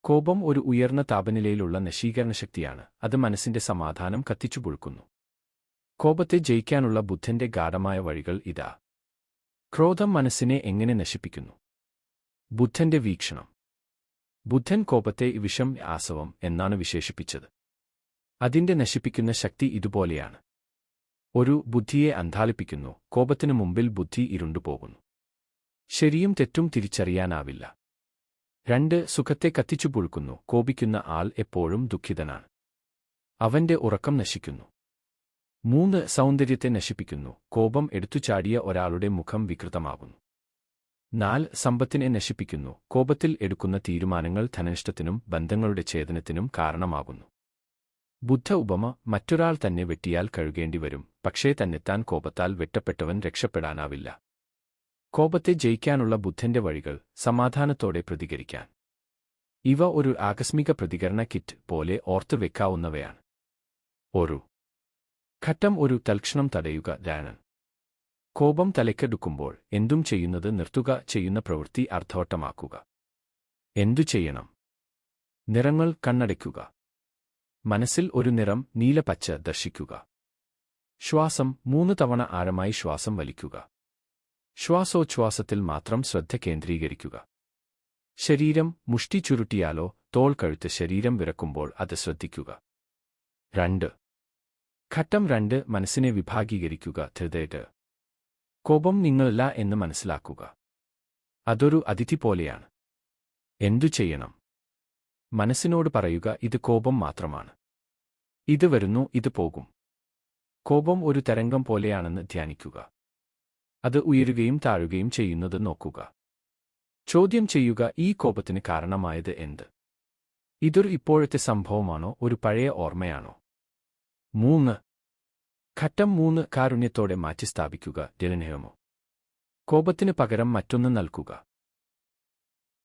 കോപം ഒരു ഉയർന്ന താപനിലയിലുള്ള നശീകരണ ശക്തിയാണ്. അത് മനസ്സിന്റെ സമാധാനം കത്തിച്ചുപൊഴുക്കുന്നു കോപത്തെ ജയിക്കാനുള്ള ബുദ്ധന്റെ ഗാഢമായ വഴികൾ ഇതാ. ക്രോധം മനസ്സിനെ എങ്ങനെ നശിപ്പിക്കുന്നു? ബുദ്ധന്റെ വീക്ഷണം. ബുദ്ധൻ കോപത്തെ വിഷം ആസവം എന്നാണ് വിശേഷിപ്പിച്ചത്. അതിന്റെ നശിപ്പിക്കുന്ന ശക്തി ഇതുപോലെയാണ്. ഒരു ബുദ്ധിയെ അന്ധാളിപ്പിക്കുന്നു. കോപത്തിനു മുമ്പിൽ ബുദ്ധി ഇരുണ്ടുപോകുന്നു. ശരിയും തെറ്റും തിരിച്ചറിയാനാവില്ല. രണ്ട് സുഖത്തെ കത്തിച്ചു കത്തിച്ചുപുഴുക്കുന്നു കോപിക്കുന്ന ആൾ എപ്പോഴും ദുഃഖിതനാണ്. അവന്റെ ഉറക്കം നശിക്കുന്നു. മൂന്ന് സൗന്ദര്യത്തെ നശിപ്പിക്കുന്നു. കോപം എടുത്തുചാടിയ ഒരാളുടെ മുഖം വികൃതമാകുന്നു. നാല് സമ്പത്തിനെ നശിപ്പിക്കുന്നു. കോപത്തിൽ എടുക്കുന്ന തീരുമാനങ്ങൾ ധനനിഷ്ടത്തിനും ബന്ധങ്ങളുടെ ഛേദനത്തിനും കാരണമാകുന്നു. ബുദ്ധ ഉപമ മറ്റൊരാൾ തന്നെ വെട്ടിയാൽ കഴുകേണ്ടി വരും പക്ഷേ തന്നെത്താൻ കോപത്താൽ വെട്ടപ്പെട്ടവൻ രക്ഷപ്പെടാനാവില്ല. കോപത്തെ ജയിക്കാനുള്ള ബുദ്ധന്റെ വഴികൾ സമാധാനത്തോടെ പ്രതികരിക്കാൻ. ഇവ ഒരു ആകസ്മിക പ്രതികരണ കിറ്റ് പോലെ ഓർത്തു വെക്കാവുന്നവയാണ് ഒരു. ഘട്ടം ഒരു തൽക്ഷണം തടയുക രാണൻ കോപം തലയ്ക്കെടുക്കുമ്പോൾ എന്തും ചെയ്യുന്നത് നിർത്തുക ചെയ്യുന്ന പ്രവൃത്തി അർത്ഥവട്ടമാക്കുക എന്തു ചെയ്യണം? നിറങ്ങൾ കണ്ണടയ്ക്കുക. മനസ്സിൽ ഒരു നിറം നീലപച്ച ദർശിക്കുക. ശ്വാസം മൂന്ന് തവണ ആഴമായി ശ്വാസം വലിക്കുക. ശ്വാസോച്ഛ്വാസത്തിൽ മാത്രം ശ്രദ്ധ കേന്ദ്രീകരിക്കുക. ശരീരം മുഷ്ടി ചുരുട്ടിയാലോ തോൾ കഴുത്ത് ശരീരം വിറക്കുമ്പോൾ അത് ശ്രദ്ധിക്കുക. രണ്ട്. ഘട്ടം രണ്ട് മനസ്സിനെ വിഭാഗീകരിക്കുക ഹൃദയത് കോപം നിങ്ങളല്ല എന്ന് മനസ്സിലാക്കുക. അതൊരു അതിഥി പോലെയാണ്. എന്തു ചെയ്യണം? മനസ്സിനോട് പറയുക ഇത് കോപം മാത്രമാണ്. ഇത് വരുന്നു ഇത് പോകും. കോപം ഒരു തരംഗം പോലെയാണെന്ന് ധ്യാനിക്കുക. അത് ഉയരുകയും താഴുകയും ചെയ്യുന്നത് നോക്കുക. ചോദ്യം ചെയ്യുക ഈ കോപത്തിന് കാരണമായത് എന്ത്? ഇതൊരു ഇപ്പോഴത്തെ സംഭവമാണോ? ഒരു പഴയ ഓർമ്മയാണോ? മൂന്ന്. ഘട്ടം മൂന്ന് കാരുണ്യത്തോടെ മാറ്റിസ്ഥാപിക്കുക ജലനേഹമോ കോപത്തിന് പകരം മറ്റൊന്ന് നൽകുക.